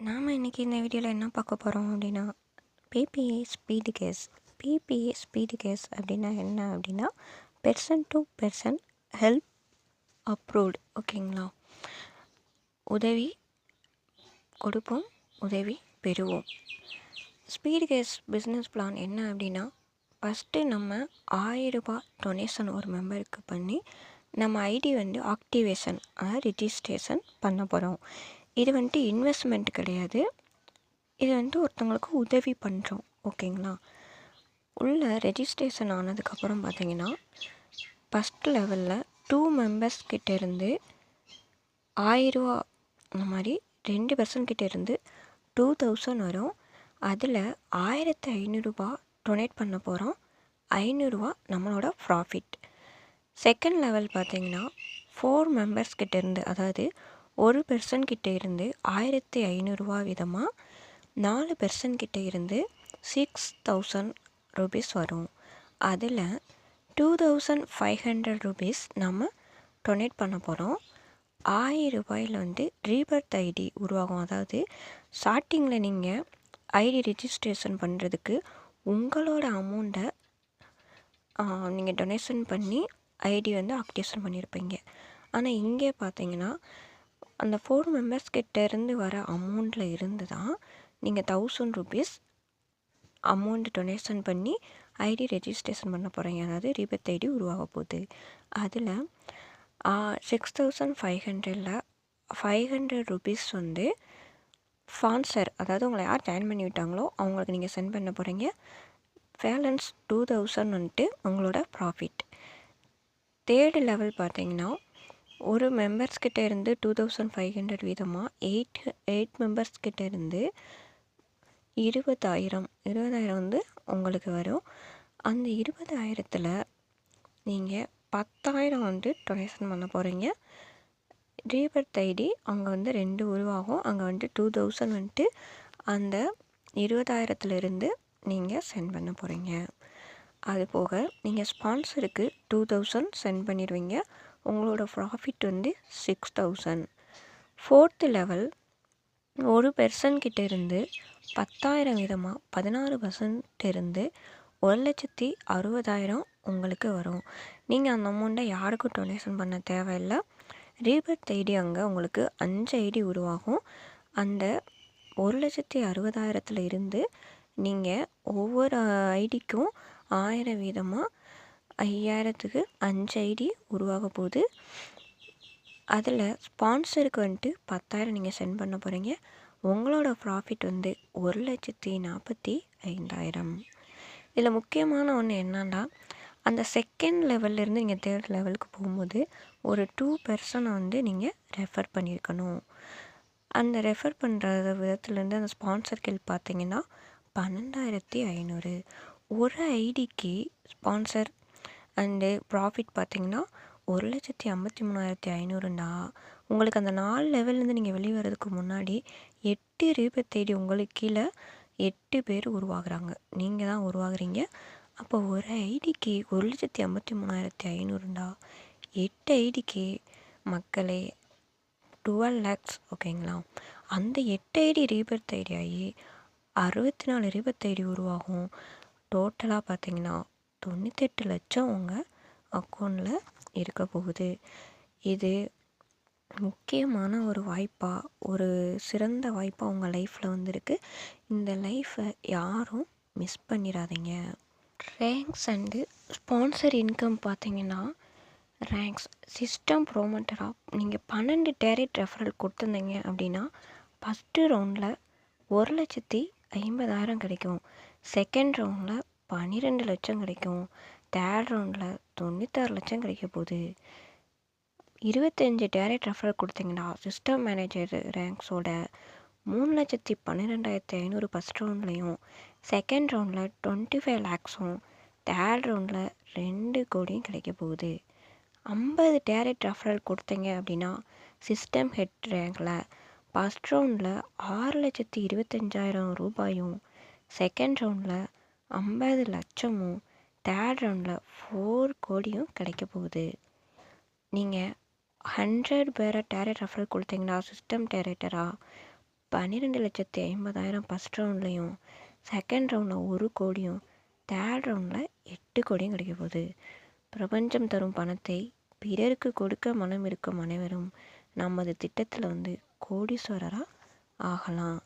நாம் இன்றைக்கி இந்த வீடியோவில் என்ன பார்க்க போகிறோம் அப்படின்னா BBA speed case BBA speed case அப்படின்னா என்ன அப்படின்னா person to person help approved ஓகேங்களா உதவி கொடுப்போம் உதவி பெறுவோம். ஸ்பீடு கேஸ் பிஸ்னஸ் பிளான் என்ன அப்படின்னா ஃபஸ்ட்டு நம்ம ஆயிரரூபா டொனேஷன் ஒரு மெம்பருக்கு பண்ணி நம்ம ஐடி வந்து ஆக்டிவேஷன் ரிஜிஸ்ட்ரேஷன் பண்ண போகிறோம் இது வந்துட்டு இன்வெஸ்ட்மெண்ட் கிடையாது. இது வந்துட்டு ஒருத்தவங்களுக்கு உதவி பண்ணுறோம் ஓகேங்களா? உள்ள ரெஜிஸ்ட்ரேஷன் ஆனதுக்கப்புறம் பார்த்தீங்கன்னா ஃபஸ்ட் லெவலில் டூ மெம்பர்ஸ் கிட்ட இருந்து ஆயிரரூவா அந்த மாதிரி ரெண்டு பர்சன்ட் கிட்டே இருந்து டூ தௌசண்ட் வரும். அதில் ஆயிரத்தி ஐநூறுரூபா டொனேட் பண்ண போகிறோம் ஐநூறுரூவா நம்மளோட ப்ராஃபிட் செகண்ட் லெவல் பார்த்தீங்கன்னா ஃபோர் மெம்பர்ஸ் கிட்டேருந்து அதாவது ஒரு பெர்சன் கிட்ட இருந்து ஆயிரத்தி ஐநூறுரூவா விதமாக நாலு பெர்சன் கிட்ட இருந்து சிக்ஸ் தௌசண்ட் ருபீஸ் வரும். அதில் two thousand five hundred rupees நம்ம டொனேட் பண்ண போகிறோம் ஆயிரம் ரூபாயில் வந்து ரீபர்த் ஐடி உருவாகும். அதாவது ஸ்டார்டிங்கில் நீங்கள் ஐடி ரிஜிஸ்ட்ரேஷன் பண்ணுறதுக்கு உங்களோட அமௌண்ட்டை நீங்கள் டொனேஷன் பண்ணி ஐடி வந்து ஆக்டிவேஷன் பண்ணியிருப்பீங்க ஆனால் இங்கே பார்த்தீங்கன்னா அந்த ஃபோர் மெம்பர்ஸ் இருந்து வர அமௌண்ட்டில் இருந்து தான் நீங்கள் தௌசண்ட் ருபீஸ் அமௌண்ட் டொனேஷன் பண்ணி ஐடி ரெஜிஸ்ட்ரேஷன் பண்ண போகிறீங்க அதாவது ரீபத் ஐடி உருவாக போகுது. அதில் சிக்ஸ் தௌசண்ட் ஃபைவ் ஹண்ட்ரடில் ஃபைவ் ஹண்ட்ரட் ருபீஸ் வந்து ஸ்பான்சர் அதாவது உங்களை யார் ஜாயின் பண்ணி விட்டாங்களோ அவங்களுக்கு நீங்கள் சென்ட் பண்ண போகிறீங்க பேலன்ஸ் டூ தௌசண்ட் வந்துட்டு உங்களோட ப்ராஃபிட் தேர்டு லெவல் பார்த்தீங்கன்னா ஒரு மெம்பர்ஸ் கிட்ட இருந்து டூ தௌசண்ட் ஃபைவ் ஹண்ட்ரட் வீதமாக எயிட் எயிட் மெம்பர்ஸ் கிட்ட இருந்து இருபதாயிரம் இருபதாயிரம் வந்து உங்களுக்கு வரும். அந்த இருபதாயிரத்தில் நீங்கள் பத்தாயிரம் வந்து டொனேஷன் பண்ண போகிறீங்க ரீபர்த் ஐடி அங்கே வந்து ரெண்டு உருவாகும். அங்கே வந்துட்டு டூ தௌசண்ட் வந்துட்டு அந்த இருபதாயிரத்துலேருந்து நீங்கள் சென்ட் பண்ண போகிறீங்க அது போக நீங்கள் ஸ்பான்சருக்கு டூ தௌசண்ட் சென்ட் பண்ணிடுவீங்க. உங்களோட ப்ராஃபிட் வந்து சிக்ஸ் தௌசண்ட் ஃபோர்த்து லெவல் ஒரு பெர்சன்கிட்ட இருந்து பத்தாயிரம் விதமாக பதினாறு பர்சன்ட் இருந்து ஒரு லட்சத்தி அறுபதாயிரம் உங்களுக்கு வரும். நீங்கள் அந்த அமௌண்ட்டை யாருக்கும் டொனேஷன் பண்ண தேவையில்லை? ரீபர்த் ஐடி அங்கே உங்களுக்கு அஞ்சு ஐடி உருவாகும். அந்த ஒரு லட்சத்தி அறுபதாயிரத்தில் இருந்து நீங்கள் ஒவ்வொரு ஐடிக்கும் ஆயிரம் வீதமாக ஐயாயிரத்துக்கு அஞ்சு ஐடி உருவாக போகுது. அதில் ஸ்பான்சருக்கு வந்துட்டு பத்தாயிரம் நீங்கள் சென்ட் பண்ண போகிறீங்க. உங்களோட ப்ராஃபிட் வந்து ஒரு லட்சத்தி நாற்பத்தி ஐந்தாயிரம். இதில் முக்கியமான ஒன்று என்னன்னா அந்த செகண்ட் லெவல்லேருந்து நீங்கள் தேர்ட் லெவலுக்கு போகும்போது ஒரு டூ பர்சனை வந்து நீங்கள் ரெஃபர் பண்ணியிருக்கணும். அந்த ரெஃபர் பண்ணுற விதத்துலேருந்து அந்த ஸ்பான்சர் ஹெல்ப் பார்த்தீங்கன்னா பன்னெண்டாயிரத்தி ஐநூறு. ஒரு ஐடிக்கு ஸ்பான்சர் அண்டு ப்ராஃபிட் பார்த்தீங்கன்னா ஒரு லட்சத்தி ஐம்பத்தி மூணாயிரத்தி ஐநூறுண்டா உங்களுக்கு அந்த நாலு லெவல்லேருந்து நீங்கள் வெளியே வர்றதுக்கு முன்னாடி எட்டு ரீபத் தேடி உங்களுக்கு கீழே எட்டு பேர் உருவாகிறாங்க. நீங்கள் தான் உருவாகிறீங்க. அப்போ ஒரு ஐடிக்கு ஒரு லட்சத்தி ஐம்பத்தி மூணாயிரத்தி ஐநூறுண்டா எட்டு ஐடிக்கு மக்களே டுவெல் லேக்ஸ் ஓகேங்களா அந்த எட்டு ஐடி ரீபர்த் ஐடி ஆகி அறுபத்தி நாலு ரீபர்த் ஐடி உருவாகும். டோட்டலாக பார்த்தீங்கன்னா தொண்ணூத்தெட்டு லட்சம் உங்கள் அக்கௌண்ட்டில் இருக்க போகுது. இது முக்கியமான ஒரு வாய்ப்பாக ஒரு சிறந்த வாய்ப்பாக உங்கள் லைஃப்பில் வந்திருக்கு. இந்த லைஃப்பை யாரும் மிஸ் பண்ணிடாதீங்க ரேங்க்ஸ் அண்டு ஸ்பான்சர் இன்கம் பார்த்தீங்கன்னா ரேங்க்ஸ் சிஸ்டம் ப்ரோமோட்டராக நீங்கள் பன்னெண்டு டேரக்ட் ரெஃபரல் கொடுத்துருந்தீங்க அப்படின்னா ஃபஸ்ட்டு ரவுண்டில் ஒரு லட்சத்தி ஐம்பதாயிரம் கிடைக்கும். செகண்ட் ரவுண்டில் பன்னிரெண்டு லட்சம் கிடைக்கும். தேர்ட் ரவுண்டில் தொண்ணூத்தாறு லட்சம் கிடைக்க போகுது. இருபத்தஞ்சி டேரக்ட் ரெஃபரல் கொடுத்தீங்கன்னா சிஸ்டம் மேனேஜர் ரேங்க்ஸோட மூணு லட்சத்தி பன்னிரெண்டாயிரத்தி ஐநூறு ஃபஸ்ட் ரவுண்ட்லேயும் செகண்ட் ரவுண்டில் டுவெண்ட்டி ஃபைவ் லேக்ஸும் தேர்ட் ரவுண்டில் ரெண்டு கோடியும் கிடைக்க போகுது. ஐம்பது டேரக்ட் ரெஃபரல் கொடுத்தீங்க அப்படின்னா சிஸ்டம் ஹெட் ரேங்கில் ஃபஸ்ட் ரவுண்டில் ஆறு லட்சத்தி இருபத்தஞ்சாயிரம் ரூபாயும் செகண்ட் ரவுண்டில் ஐம்பது லட்சமும் தேர்ட் ரவுண்டில் ஃபோர் கோடியும் கிடைக்க போகுது. நீங்கள் ஹண்ட்ரட் பேரை டேரக்ட் ரெஃபரல் கொடுத்தீங்கன்னா சிஸ்டம் டேரக்டராக பன்னிரெண்டு லட்சத்தி ஐம்பதாயிரம் ஃபஸ்ட் ரவுண்ட்லேயும் செகண்ட் ரவுண்டில் ஒரு கோடியும் தேர்ட் ரவுண்டில் எட்டு கோடியும் கிடைக்க போகுது. பிரபஞ்சம் தரும் பணத்தை பிறருக்கு கொடுக்க மனம் இருக்கும் அனைவரும் நமது திட்டத்தில் வந்து கோடீஸ்வரராக ஆகலாம்.